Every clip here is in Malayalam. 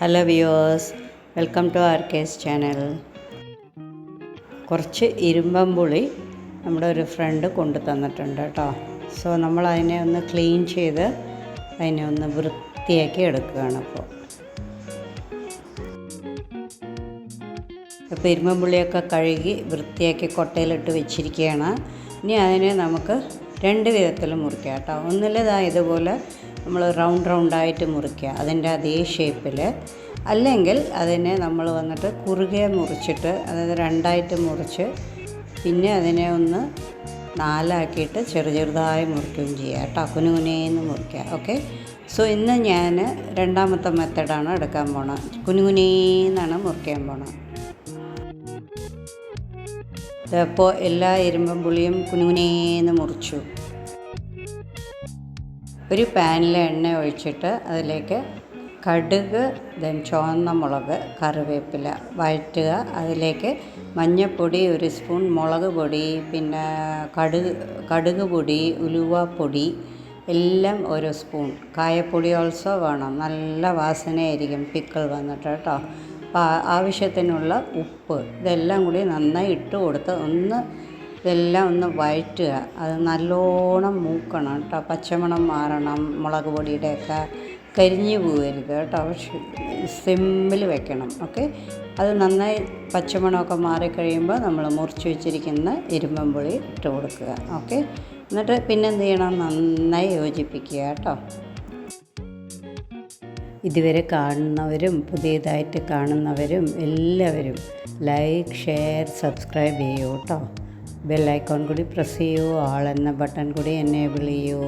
Hello viewers welcome to R K's channel കുറച്ച് ഇരുമ്പം പുളി നമ്മുടെ ഒരു ഫ്രണ്ട് കൊണ്ടു തന്നിട്ടുണ്ട് കേട്ടോ. സോ നമ്മൾ അതിനെ ഒന്ന് ക്ലീൻ ചെയ്ത് അതിനെ ഒന്ന് വൃത്തിയാക്കി എടുക്കുകയാണ് അപ്പോൾ. ഇപ്പോൾ ഇരുമ്പം പുളിയൊക്കെ കഴുകി വൃത്തിയാക്കി കൊട്ടയിലിട്ട് വെച്ചിരിക്കുകയാണ്. ഇനി അതിനെ നമുക്ക് രണ്ട് വിധത്തിൽ മുറിക്കുക കേട്ടോ. ഒന്നിലിതാ ഇതുപോലെ നമ്മൾ റൗണ്ട് റൗണ്ടായിട്ട് മുറിക്കുക അതിന്റെ അതേ ഷേപ്പിൽ. അല്ലെങ്കിൽ അതിനെ നമ്മൾ വന്നിട്ട് കുറുകെ മുറിച്ചിട്ട് അതായത് രണ്ടായിട്ട് മുറിച്ച് പിന്നെ അതിനെ ഒന്ന് നാലാക്കിയിട്ട് ചെറു ചെറുതായി മുറിക്കുകയും ചെയ്യുക കേട്ടോ. കുനുകുനേന്ന് മുറിക്കുക ഓക്കെ? സോ ഇന്ന് ഞാൻ രണ്ടാമത്തെ മെത്തഡാണ് എടുക്കാൻ പോണത്. കുനുകുനേന്നാണ് മുറിക്കാൻ പോണത്. അപ്പോൾ എല്ലാ ഇരുമ്പം പുളിയും കുനുകുനേന്ന് മുറിച്ചു. ഒരു പാനിൽ എണ്ണ ഒഴിച്ചിട്ട് അതിലേക്ക് കടുക് ദെൻ ചുവന്ന മുളക് കറിവേപ്പില വഴറ്റുക. അതിലേക്ക് മഞ്ഞൾപ്പൊടി ഒരു സ്പൂൺ മുളക് പൊടി പിന്നെ കടുക് കടുക് പൊടി ഉലുവപ്പൊടി എല്ലാം ഓരോ സ്പൂൺ. കായപ്പൊടി ഓൾസോ വേണം. നല്ല വാസനയായിരിക്കും പിക്കിൾ വന്നിട്ട് കേട്ടോ. ആവശ്യത്തിനുള്ള ഉപ്പ്. ഇതെല്ലാം കൂടി നന്നായി ഇട്ട് കൊടുത്ത് ഒന്ന് ഇതെല്ലാം ഒന്ന് വഴറ്റുക. അത് നല്ലോണം മൂക്കണം കേട്ടോ. പച്ചമണം മാറണം മുളക് പൊടിയുടെയൊക്കെ കരിഞ്ഞു പോകരുത് കേട്ടോ. സിമ്മിൽ വെക്കണം ഓക്കെ? അത് നന്നായി പച്ചമണമൊക്കെ മാറിക്കഴിയുമ്പോൾ നമ്മൾ മുറിച്ച് വെച്ചിരിക്കുന്ന ഇരുമ്പൻപുളി ഇട്ട് കൊടുക്കുക ഓക്കെ? എന്നിട്ട് പിന്നെ എന്ത് ചെയ്യണം? നന്നായി യോജിപ്പിക്കുക കേട്ടോ. ഇതുവരെ കാണുന്നവരും പുതിയതായിട്ട് കാണുന്നവരും എല്ലാവരും ലൈക്ക് ഷെയർ സബ്സ്ക്രൈബ് ചെയ്യൂ കേട്ടോ. ബെല്ലൈക്കോൺ കൂടി പ്രസ് ചെയ്യൂ ആൾ എന്ന ബട്ടൺ കൂടി എനേബിൾ ചെയ്യൂ.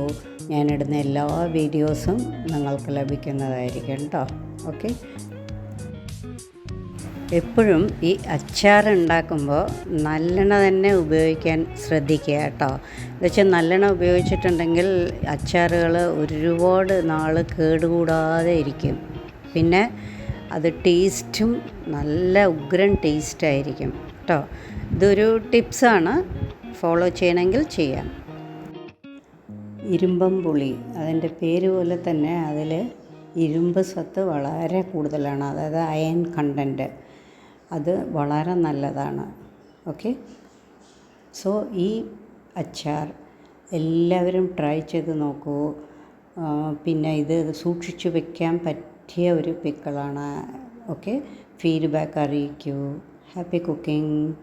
ഞാനിടുന്ന എല്ലാ വീഡിയോസും നിങ്ങൾക്ക് ലഭിക്കുന്നതായിരിക്കും കേട്ടോ. ഓക്കെ? എപ്പോഴും ഈ അച്ചാർ ഉണ്ടാക്കുമ്പോൾ നല്ലെണ്ണ തന്നെ ഉപയോഗിക്കാൻ ശ്രദ്ധിക്കുക കേട്ടോ. എന്നുവെച്ചാൽ നല്ലെണ്ണ ഉപയോഗിച്ചിട്ടുണ്ടെങ്കിൽ അച്ചാറുകൾ ഒരുപാട് നാൾ കേടുകൂടാതെ ഇരിക്കും. പിന്നെ അത് ടേസ്റ്റും നല്ല ഉഗ്രൻ ടേസ്റ്റായിരിക്കും കേട്ടോ. ഇതൊരു ടിപ്സാണ്. ഫോളോ ചെയ്യണമെങ്കിൽ ചെയ്യാം. ഇരുമ്പം പുളി. അതിന്റെ പേര് പോലെ തന്നെ അതിൽ ഇരുമ്പ് സത്ത് വളരെ കൂടുതലാണ്. അതായത് അയൺ കണ്ടന്റ്. അത് വളരെ നല്ലതാണ്. ഓക്കെ? സോ ഈ അച്ചാർ എല്ലാവരും ട്രൈ ചെയ്ത് നോക്കൂ. പിന്നെ ഇത് സൂക്ഷിച്ചു വെക്കാൻ പറ്റിയ ഒരു പിക്കിളാണ്. ഓക്കെ? ഫീഡ്ബാക്ക് അറിയിക്കൂ. Happy cooking.